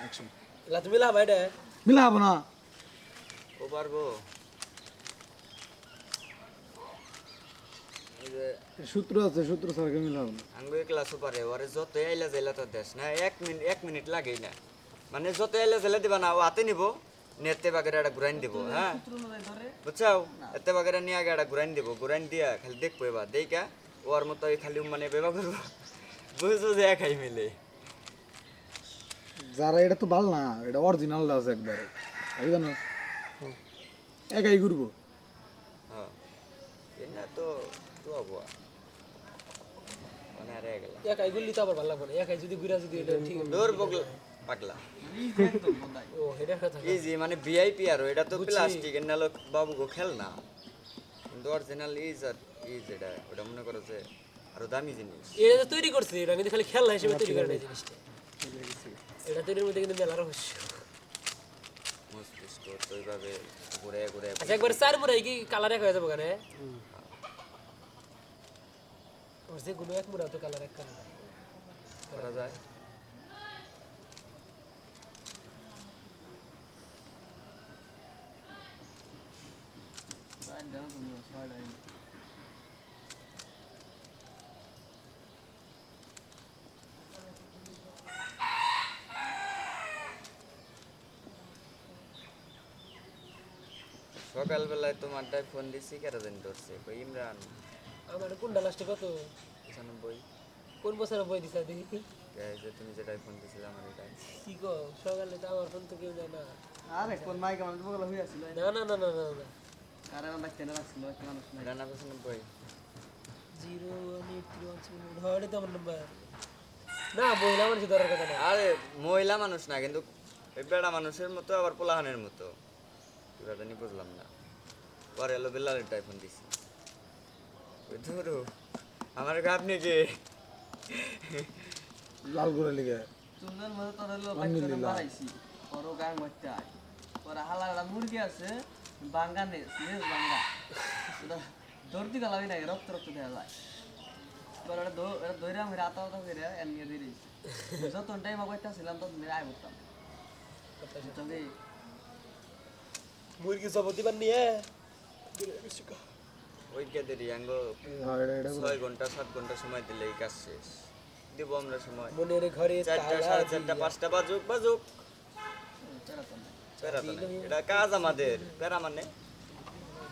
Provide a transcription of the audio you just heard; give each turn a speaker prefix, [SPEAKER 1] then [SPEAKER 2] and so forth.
[SPEAKER 1] Action
[SPEAKER 2] লা তুমি লাভ এটা
[SPEAKER 1] মিলা হব না
[SPEAKER 3] ও পারব এই যে
[SPEAKER 1] সূত্র আছে সূত্র স্যারকে মিলা হব না
[SPEAKER 3] আঙ্গু ক্লাসও পারে ওরে যত আইলা যাইলা তো দেশ না এক মিনিট এক মিনিট লাগেই না মানে যত আইলা যাইলা দিবা না ও হাতে নিব নেতে বাগের একটা ঘুরাইন দিব হ্যাঁ বুঝছাও এতে বাগের নিয়ে আগে একটা ঘুরাইন দিব ঘুরাইন দিয়া খালি দেখব এবার দেখা ওর মতো খালি মানে বেবা করব বুঝছ যে একাই মিলে
[SPEAKER 1] যারা এটা তো ভালো না এটা অরিজিনাল আছে একবারে। জানো একাই ঘুরবো।
[SPEAKER 3] হ্যাঁ। এটা তো তো মানে আর গেল
[SPEAKER 2] একাই গুলি তো আবার ভালো লাগবে একাই যদি ঘুরা যদি এটা ঠিক
[SPEAKER 3] পাগলা।
[SPEAKER 2] ও এটা কথা
[SPEAKER 3] ইজি মানে ভিআইপি আর এটা তো প্লাস্টিক এর নালো বাবু গো খেল না। কিন্তু অরিজিনাল ইজ আর ইজ এটা ওটা মনে করো যে আরও দামি জিনিস।
[SPEAKER 2] এটা তৈরি করছে এটা কিন্তু খালি খেলনা হিসেবে তৈরি করে জিনিসটা। এটা তৈরির মধ্যে কিন্তু মেলা রহস্য।
[SPEAKER 3] মস্তিষ্ক তো এইভাবে ঘুরে ঘুরে
[SPEAKER 2] আচ্ছা একবার চার মুড়াই কি কালার এক হয়ে যাব কেন? ওর যে কোনো এক মুড়া তো কালার এক কালার
[SPEAKER 3] করা যায়। সকালবেলায় তোমারটায় ফোন দিছি কেন জানি ধরছে? কই ইমরান।
[SPEAKER 2] আমার কোনটা লাস্টে কত?
[SPEAKER 3] পঁচানব্বই।
[SPEAKER 2] কোন বছরের বই দিছা দেখি?
[SPEAKER 3] এই যে তুমি যেটাই ফোন দিছিলে আমার এটাই।
[SPEAKER 2] কি কো সকালে তো আমার ফোন তো কেউ যায় না।
[SPEAKER 4] আরে কোন মাইকে মানুষ বগলা হয়ে আছিল
[SPEAKER 2] না না না না না না।
[SPEAKER 4] আরে আমার বাইক টেনে রাখছিল? একটা মানুষ
[SPEAKER 3] এটা না পঁচানব্বই।
[SPEAKER 2] Zero one eight three one seven হয় এটা তো আমার নাম্বার না মহিলা মানুষ ধরার কথা না।
[SPEAKER 3] আরে মহিলা মানুষ না কিন্তু ওই বেড়া মানুষের মতো আবার পোলাহানের মতো। পুরা জানি বুঝলাম না। পরে এলো বিল্লালের টাইফোন দিছি। ওই ধরো আমার গা আপনি কে
[SPEAKER 1] লাল করে লিগে।
[SPEAKER 4] সুন্দর মতো তোর হলো বাইক টেনে মারাইছি ওর গাং মারতে আয়। ওর হালা একটা মুরগি আছে বাঙ্গা নে নেস বাঙ্গা। ধরতে গেলাম না রক্ত রক্ত দেওয়া যায়। দৌ- ওটা দৌড়ে আমি রাতা রাতা করে এমনি দিয়ে দিয়েছি যত টাইম আগে ছিলাম তত মেরে আয় করতাম তবে
[SPEAKER 2] মুরগি জবতি বান নিয়ে।
[SPEAKER 3] ওই কে। দেরি আঙ্গ
[SPEAKER 1] হ্যাঁ
[SPEAKER 3] ছয় ঘণ্টা সাত ঘণ্টা সময় দিলে এই কাজ শেষ। দিব আমরা সময়।
[SPEAKER 2] মনের ঘরে
[SPEAKER 3] চারটা সাড়ে চারটা পাঁচটা বাজুক বাজুক।
[SPEAKER 4] না
[SPEAKER 3] এটা কাজ আমাদের বেড়া মানে।